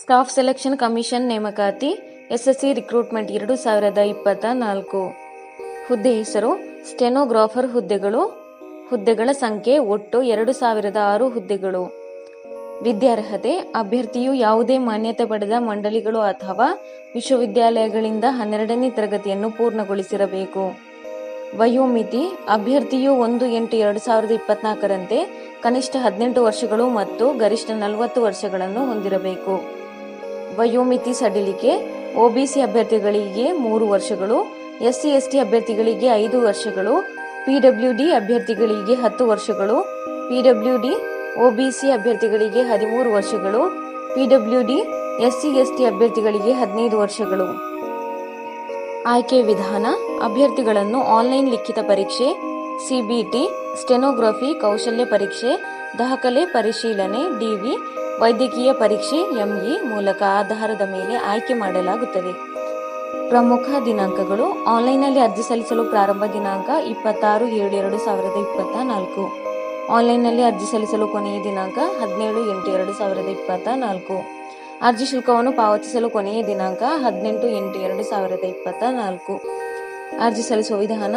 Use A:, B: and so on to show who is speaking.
A: Staff selection commission ನೇಮಕಾತಿ, SSC recruitment ಎರಡು ಸಾವಿರದ ಇಪ್ಪತ್ತ ನಾಲ್ಕು ಹುದ್ದೆ ಹೆಸರು ಸ್ಟೆನೋಗ್ರಾಫರ್ ಹುದ್ದೆಗಳು. ಹುದ್ದೆಗಳ ಸಂಖ್ಯೆ ಒಟ್ಟು ಎರಡು ಸಾವಿರದ ಆರು ಹುದ್ದೆಗಳು. ವಿದ್ಯಾರ್ಹತೆ, ಅಭ್ಯರ್ಥಿಯು ಯಾವುದೇ ಮಾನ್ಯತೆ ಪಡೆದ ಮಂಡಳಿಗಳು ಅಥವಾ ವಿಶ್ವವಿದ್ಯಾಲಯಗಳಿಂದ ಹನ್ನೆರಡನೇ ತರಗತಿಯನ್ನು ಪೂರ್ಣಗೊಳಿಸಿರಬೇಕು. ವಯೋಮಿತಿ, ಅಭ್ಯರ್ಥಿಯು ಒಂದು ಎಂಟು ಎರಡು ಸಾವಿರದ ಇಪ್ಪತ್ನಾಲ್ಕರಂತೆ ಕನಿಷ್ಠ ಹದಿನೆಂಟು ವರ್ಷಗಳು ಮತ್ತು ಗರಿಷ್ಠ ನಲವತ್ತು ವರ್ಷಗಳನ್ನು ಹೊಂದಿರಬೇಕು. ವಯೋಮಿತಿ ಸಡಿಲಿಕೆ ಒಬಿಸಿ ಅಭ್ಯರ್ಥಿಗಳಿಗೆ ಮೂರು ವರ್ಷಗಳು ಎಸ್ಸಿ ಎಸ್ಟಿ ಅಭ್ಯರ್ಥಿಗಳಿಗೆ ಐದು ವರ್ಷಗಳು ಪಿಡಬ್ಲ್ಯೂಡಿ ಅಭ್ಯರ್ಥಿಗಳಿಗೆ ಹತ್ತು ವರ್ಷಗಳು ಪಿಡಬ್ಲ್ಯೂಡಿ ಒಬಿಸಿ ಅಭ್ಯರ್ಥಿಗಳಿಗೆ ಹದಿಮೂರು ವರ್ಷಗಳು ಪಿಡಬ್ಲ್ಯೂಡಿ ಎಸ್ಸಿ ಎಸ್ಟಿ ಅಭ್ಯರ್ಥಿಗಳಿಗೆ ಹದಿನೈದು ವರ್ಷಗಳು. ಆಯ್ಕೆ ವಿಧಾನ, ಅಭ್ಯರ್ಥಿಗಳನ್ನು ಆನ್ಲೈನ್ ಲಿಖಿತ ಪರೀಕ್ಷೆ ಸಿಬಿಟಿ, ಸ್ಟೆನೋಗ್ರಫಿ, ಕೌಶಲ್ಯ ಪರೀಕ್ಷೆ, ದಾಖಲೆ ಪರಿಶೀಲನೆ, ಡಿವಿ, ವೈದ್ಯಕೀಯ ಪರೀಕ್ಷೆ, ಎಂಇ ಮೂಲಕ ಆಧಾರದ ಮೇಲೆ ಆಯ್ಕೆ ಮಾಡಲಾಗುತ್ತದೆ. ಪ್ರಮುಖ ದಿನಾಂಕಗಳು ಆನ್ಲೈನ್ನಲ್ಲಿ ಅರ್ಜಿ ಸಲ್ಲಿಸಲು ಪ್ರಾರಂಭ ದಿನಾಂಕ ಇಪ್ಪತ್ತಾರು ಏಳು ಎರಡು ಸಾವಿರದ ಇಪ್ಪತ್ತ ನಾಲ್ಕು ಆನ್ಲೈನ್ನಲ್ಲಿ ಅರ್ಜಿ ಸಲ್ಲಿಸಲು ಕೊನೆಯ ದಿನಾಂಕ ಹದಿನೇಳು ಎಂಟು ಎರಡು ಸಾವಿರದ ಇಪ್ಪತ್ತ ನಾಲ್ಕು ಅರ್ಜಿ ಶುಲ್ಕವನ್ನು ಪಾವತಿಸಲು ಕೊನೆಯ ದಿನಾಂಕ ಹದಿನೆಂಟು ಎಂಟು ಎರಡು ಸಾವಿರದ ಇಪ್ಪತ್ತ ನಾಲ್ಕು ಅರ್ಜಿ ಸಲ್ಲಿಸುವ ವಿಧಾನ